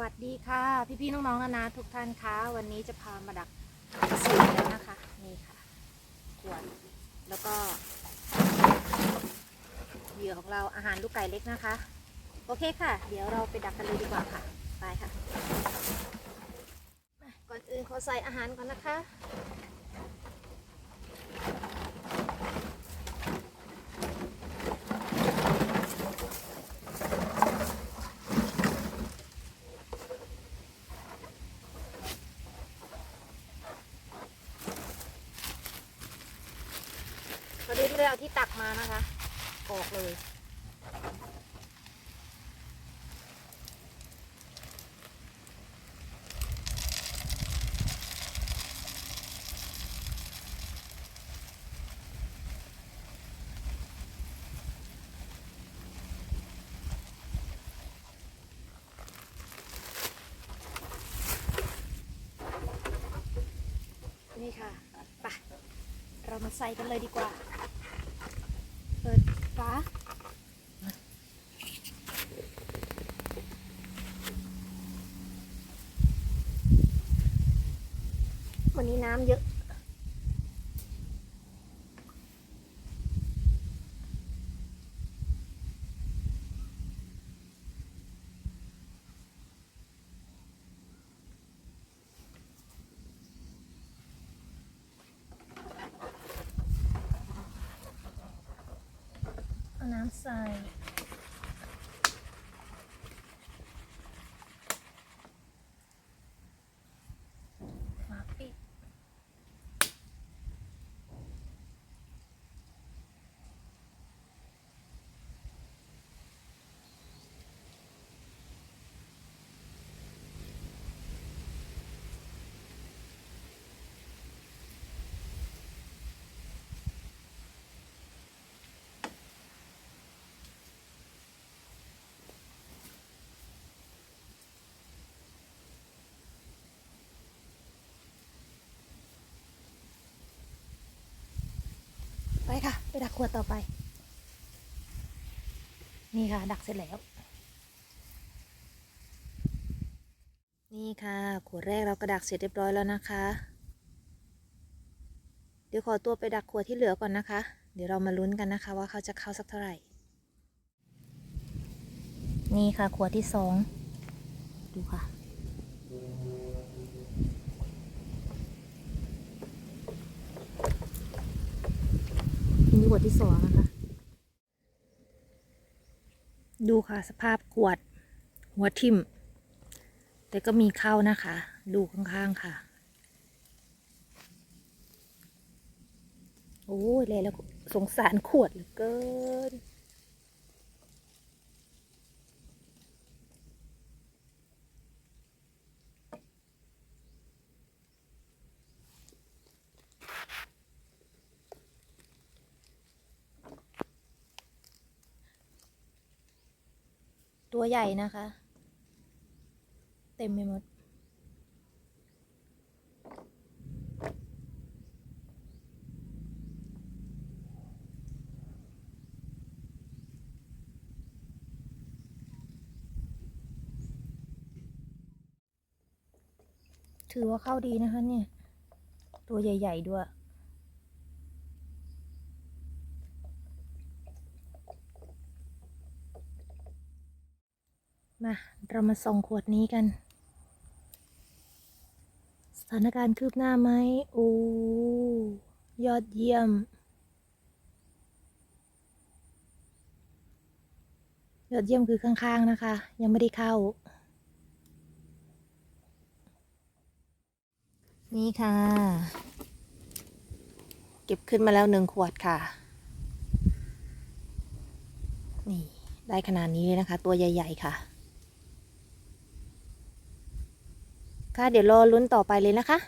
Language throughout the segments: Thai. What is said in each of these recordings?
วัสดีค่ะ พี่ๆน้องๆนานาทุกท่านคะวันนี้จะพามาดักสูตรแล้วนะคะ นี่ค่ะขวดแล้วก็เหยื่อของเราอาหารลูกไก่เล็กนะคะ โอเคค่ะ เดี๋ยวเราไปดักกันเลยดีกว่าค่ะ ไปค่ะ ก่อนอื่นขอใส่อาหารก่อนนะคะ พอดีไม่ได้เอา ที่ตักมานะคะกรอกเลย นี่ค่ะ ไป เรามาใส่กันเลยดีกว่าเปิดฝา วันนี้น้ำเยอะ เอาน้ำใส่ ดักขวดต่อไป นี่ค่ะ ดักเสร็จแล้ว นี่ค่ะขวดแรกเราก็ดักเสร็จเรียบร้อยแล้วนะคะ เดี๋ยวขอตัวไปดักขวดที่เหลือก่อนนะคะ เดี๋ยวเรามาลุ้นกันนะคะ ว่าเขาจะเข้าสักเท่าไหร่ นี่ค่ะขวดที่สองดูค่ะ นี่ขวดที่สองนะคะ ดูค่ะสภาพขวด หัวทิ่ม แต่ก็มีเข้านะคะ ดูข้างๆค่ะ โอ้ยเลยแล้วสงสารขวดเหลือเกิน ตัวใหญ่นะคะ เต็มไปหมด ถือว่าเข้าดีนะคะเนี่ย ตัวใหญ่ ๆ ด้วย มา เรามาส่องขวดนี้กัน สถานการณ์คืบหน้าไหมโอ้ยอดเยี่ยม ยอดเยี่ยมคือข้างๆนะคะ ยังไม่ได้เข้า นี่ค่ะ เก็บขึ้นมาแล้วหนึ่งขวดค่ะนี่ได้ขนาดนี้เลยนะคะ ตัวใหญ่ ๆ ค่ะ ค่ะเดี๋ยวรอลุ้นต่อไปเลยนะคะ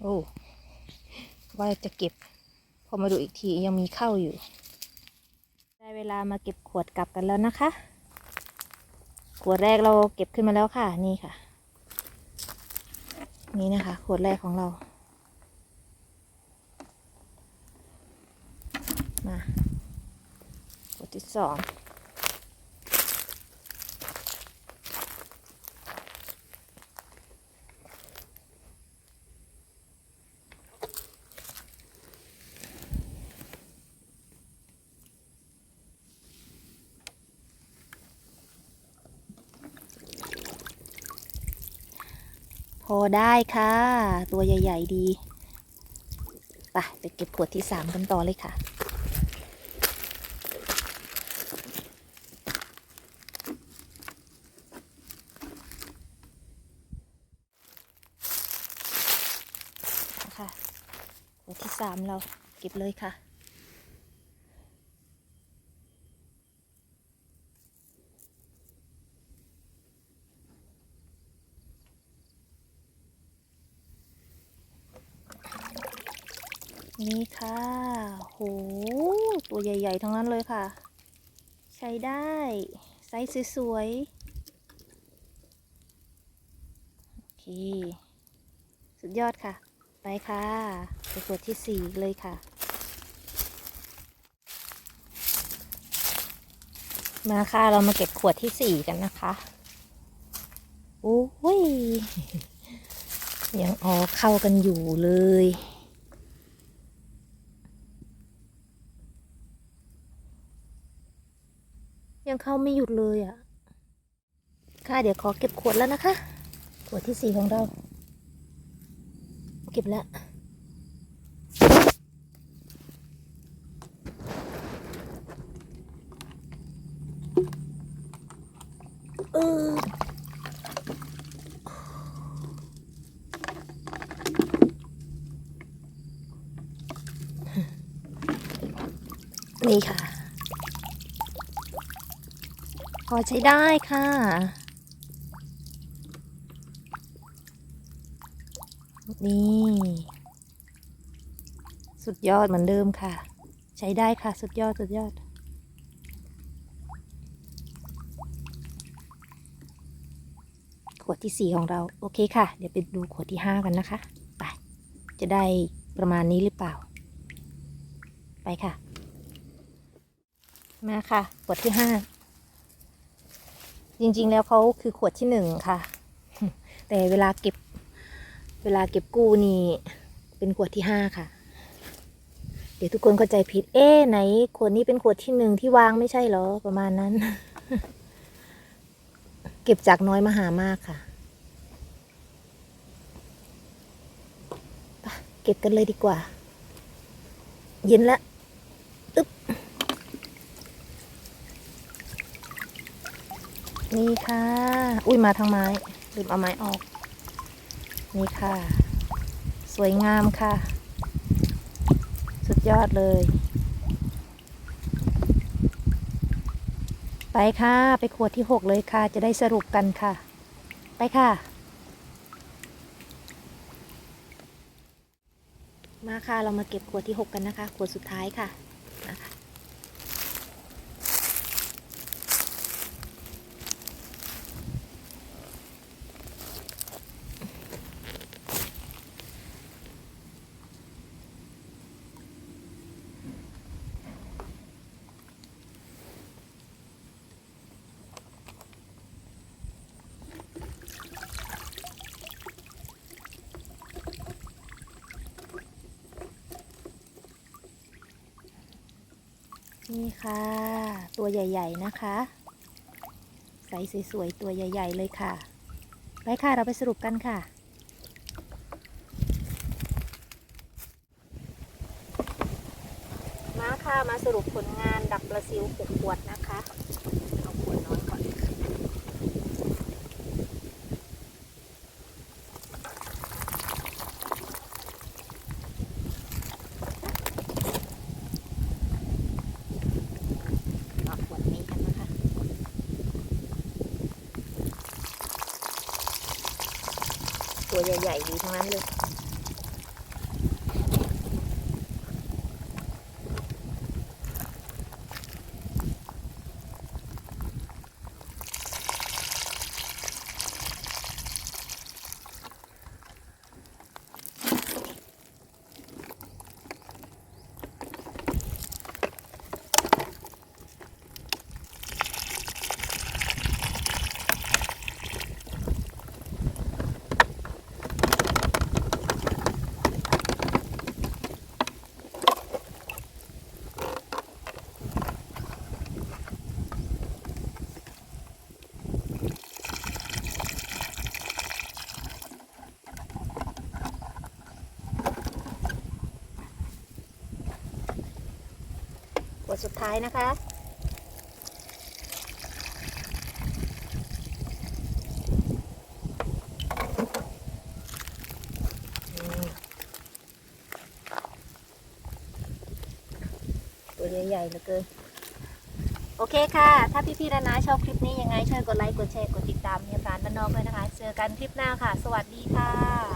โอ้ว่าจะเก็บ พอมาดูอีกทียังมีเข้าอยู่ ได้เวลามาเก็บขวดกลับกันแล้วนะคะ ขวดแรกเราเก็บขึ้นมาแล้วค่ะ นี่ค่ะ นี่นะคะ ขวดแรกของเรา มาขวดที่สองพอได้ค่ะ ตัวใหญ่ ๆ ดี ไป ไปเก็บขวดที่สามกันต่อเลยค่ะขวดที่ สามเราเก็บเลยค่ะ นี่ค่ะ โห ตัวใหญ่ ๆ ทั้งนั้นเลยค่ะ ใช้ได้ ไซส์สวยๆ โอเค สุดยอดค่ะ ไปค่ะ ไปขวดที่สี่เลยค่ะ มาค่ะเรามาเก็บขวดที่สี่กันนะคะโอ้ยยังออกเข้ากันอยู่เลยยังเข้าไม่หยุดเลยอะ ค่ะเดี๋ยวขอเก็บขวดแล้วนะคะ ขวดที่สี่ของเรา เก็บแล้ว เออนี่ค่ะ พอใช้ได้ค่ะ นี่ สุดยอดเหมือนเดิมค่ะ ใช้ได้ค่ะ สุดยอด สุดยอด ขวดที่สี่ของเรา โอเคค่ะ เดี๋ยวไปดูขวดที่ห้ากันนะคะ ไป จะได้ประมาณนี้หรือเปล่า ไปค่ะ มาค่ะ ขวดที่ห้าจริงๆแล้วเขาคือขวดที่หนึ่งค่ะ แต่เวลาเก็บ เวลาเก็บกู้นี่ เป็นขวดที่ห้าค่ะ เดี๋ยวทุกคนเข้าใจผิด เอ๊ไหนขวดนี้เป็นขวดที่หนึ่งที่วางไม่ใช่เหรอ ประมาณนั้น เก็บจากน้อยมาหามากค่ะไปเก็บกันเลยดีกว่า เย็นละอึ๊บนี่ค่ะ อุ้ยมาทางไม้ลืมเอาไม้ออก นี่ค่ะ สวยงามค่ะ สุดยอดเลย ไปค่ะ ไปขวดที่หกเลยค่ะ จะได้สรุปกันค่ะ ไปค่ะ มาค่ะ เรามาเก็บขวดที่หกกันนะคะ ขวดสุดท้ายค่ะนะคะ นี่ค่ะ ตัวใหญ่ ๆ นะคะ ใสสวยๆตัวใหญ่ ๆ เลยค่ะ ไปค่ะเราไปสรุปกันค่ะ มาค่ะมาสรุปผลงานดักปลาซิวหกขวดนะคะ เอาขวดน้อยก่อน เอาขวดนี้กันนะคะ ตัวใหญ่ๆดี สุดท้ายนะคะ ตัวใหญ่ๆเหลือเกินโอเคค่ะ ถ้าพี่ๆนานาชอบคลิปนี้ยังไงช่วยกดไลค์ กดแชร์ กดติดตามเมียพรานบ้านนอกด้วยนะคะ เจอกันคลิปหน้าค่ะ สวัสดีค่ะ